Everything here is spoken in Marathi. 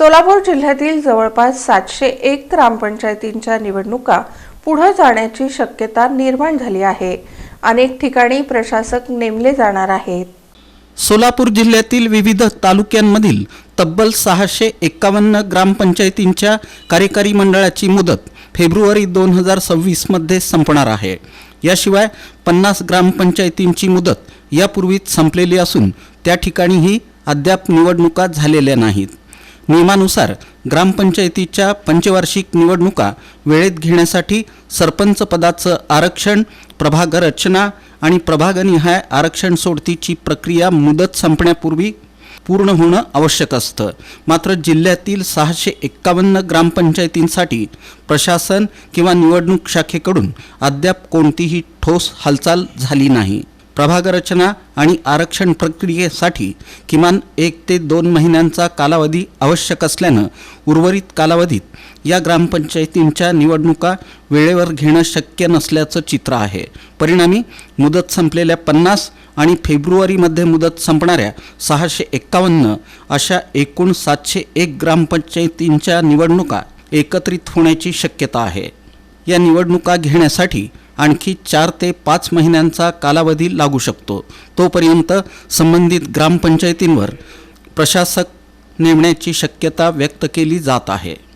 सोलापूर जिल्ह्यातील जवळपास सातशे एक ग्रामपंचायतींच्या निवडणुका पुढे जाण्याची शक्यता निर्माण झाली आहे. अनेक ठिकाणी प्रशासक नेमले जाणार आहेत. सोलापूर जिल्ह्यातील विविध तालुक्यांमधील तब्बल सहाशे एक्कावन्न ग्रामपंचायतींच्या कार्यकारी मंडळाची मुदत फेब्रुवारी दोन हजार सव्वीसमध्ये संपणार आहे. याशिवाय पन्नास ग्रामपंचायतींची मुदत यापूर्वीच संपलेली असून त्या ठिकाणीही अद्याप निवडणुका झालेल्या नाहीत. नियमानुसार ग्रामपंचायतीच्या पंचवार्षिक निवडणुका वेळेत घेण्यासाठी सरपंच पदाचं आरक्षण प्रभाग रचना आणि प्रभागनिहाय आरक्षण सोडतीची प्रक्रिया मुदत संपण्यापूर्वी पूर्ण होणं आवश्यक असतं. मात्र जिल्ह्यातील सहाशे एक्कावन्न ग्रामपंचायतींसाठी प्रशासन किंवा निवडणूक शाखेकडून अद्याप कोणतीही ठोस हालचाल झाली नाही. प्रभागरचना आणि आरक्षण प्रक्रियेसाठी किमान एक ते दोन महिन्यांचा कालावधी आवश्यक असल्यानं उर्वरित कालावधीत या ग्रामपंचायतींच्या निवडणुका वेळेवर घेणं शक्य नसल्याचं चित्र आहे. परिणामी मुदत संपलेल्या पन्नास आणि फेब्रुवारीमध्ये मुदत संपणाऱ्या सहाशे एक्कावन्न अशा एकूण सातशे एक ग्रामपंचायतींच्या निवडणुका एकत्रित होण्याची शक्यता आहे. या निवडणुका घेण्यासाठी आणखी चार ते पाच महिन्यांचा कालावधी लागू शकतो. तोपर्यंत संबंधित ग्रामपंचायतींवर प्रशासक नेमण्याची शक्यता व्यक्त केली जात आहे.